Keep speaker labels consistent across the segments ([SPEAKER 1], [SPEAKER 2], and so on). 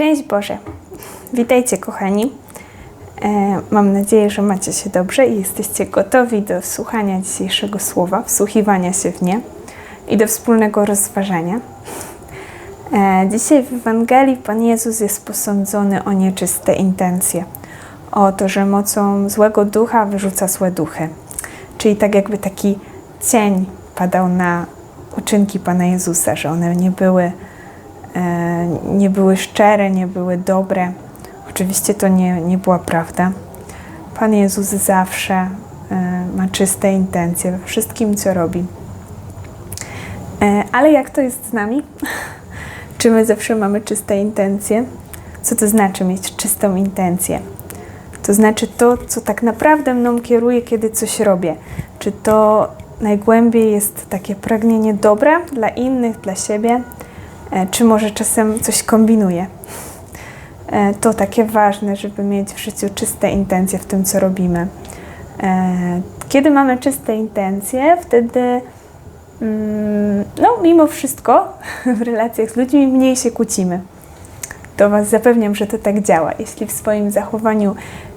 [SPEAKER 1] Szczęść Boże! Witajcie, kochani. E, mam nadzieję, że macie się dobrze i jesteście gotowi do słuchania dzisiejszego słowa, wsłuchiwania się w nie i do wspólnego rozważania. E, dzisiaj w Ewangelii Pan Jezus jest posądzony o nieczyste intencje, o to, że mocą złego ducha wyrzuca złe duchy. Czyli tak jakby taki cień padał na uczynki Pana Jezusa, że one nie były nie były szczere, nie były dobre. Oczywiście to nie, nie była prawda. Pan Jezus zawsze e, ma czyste intencje we wszystkim, co robi. E, ale jak to jest z nami? Czy my zawsze mamy czyste intencje? Co to znaczy mieć czystą intencję? To znaczy to, co tak naprawdę mną kieruje, kiedy coś robię. Czy to najgłębiej jest takie pragnienie dobra dla innych, dla siebie? E, czy może czasem coś kombinuje. To takie ważne, żeby mieć w życiu czyste intencje w tym, co robimy. E, kiedy mamy czyste intencje, wtedy mm, no, mimo wszystko w relacjach z ludźmi mniej się kłócimy. To Was zapewniam, że to tak działa. Jeśli w swoim zachowaniu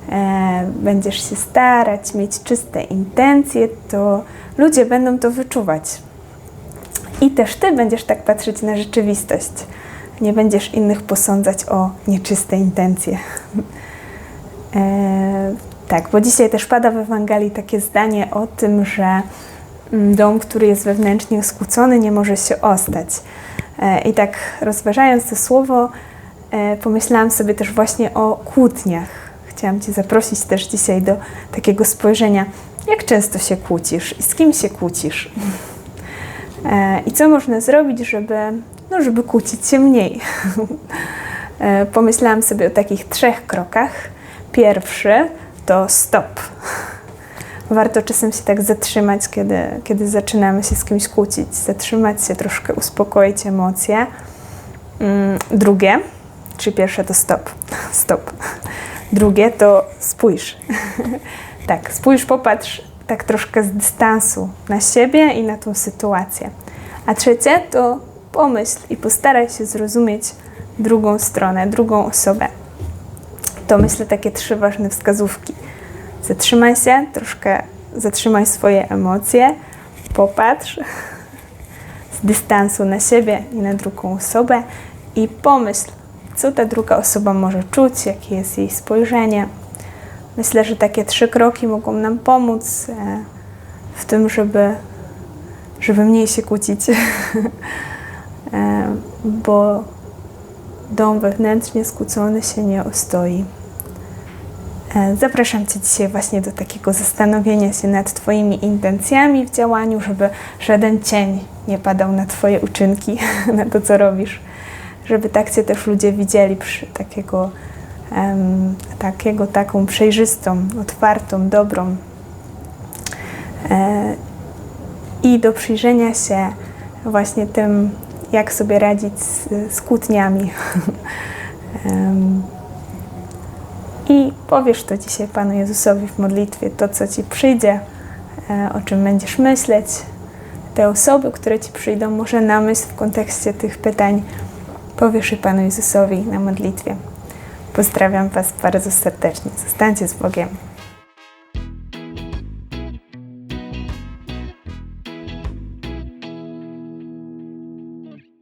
[SPEAKER 1] e, będziesz się starać, mieć czyste intencje, to ludzie będą to wyczuwać. I też ty będziesz tak patrzeć na rzeczywistość. Nie będziesz innych posądzać o nieczyste intencje. e, tak, bo dzisiaj też pada w Ewangelii takie zdanie o tym, że mm, dom, który jest wewnętrznie skłócony, nie może się ostać. E, I tak rozważając to słowo, e, pomyślałam sobie też właśnie o kłótniach. Chciałam Cię zaprosić też dzisiaj do takiego spojrzenia, jak często się kłócisz i z kim się kłócisz. E, I co można zrobić, żeby, no, żeby kłócić się mniej? E, pomyślałam sobie o takich trzech krokach. Pierwszy to stop. Warto czasem się tak zatrzymać, kiedy, kiedy zaczynamy się z kimś kłócić. Zatrzymać się, troszkę uspokoić emocje. Mm, drugie, czy pierwsze to stop. Stop. Drugie to spójrz. tak, spójrz, popatrz tak troszkę z dystansu na siebie i na tą sytuację. A trzecie to pomyśl i postaraj się zrozumieć drugą stronę, drugą osobę. To myślę takie trzy ważne wskazówki. Zatrzymaj się, troszkę zatrzymaj swoje emocje, popatrz z dystansu na siebie i na drugą osobę i pomyśl, co ta druga osoba może czuć, jakie jest jej spojrzenie, Myślę, że takie trzy kroki mogą nam pomóc e, w tym, żeby, żeby mniej się kłócić, e, bo dom wewnętrznie skłócony się nie ostoi. E, zapraszam Cię dzisiaj właśnie do takiego zastanowienia się nad Twoimi intencjami w działaniu, żeby żaden cień nie padał na Twoje uczynki, na to, co robisz. Żeby tak Cię też ludzie widzieli przy takiego takiego, taką przejrzystą, otwartą, dobrą. E, I do przyjrzenia się właśnie tym, jak sobie radzić z, z kłótniami. I powiesz to dzisiaj Panu Jezusowi w modlitwie, to co Ci przyjdzie, e, o czym będziesz myśleć. Te osoby, które Ci przyjdą, może na myśl w kontekście tych pytań, powiesz je Panu Jezusowi na modlitwie. Pozdrawiam Was bardzo serdecznie. Zostańcie z Bogiem.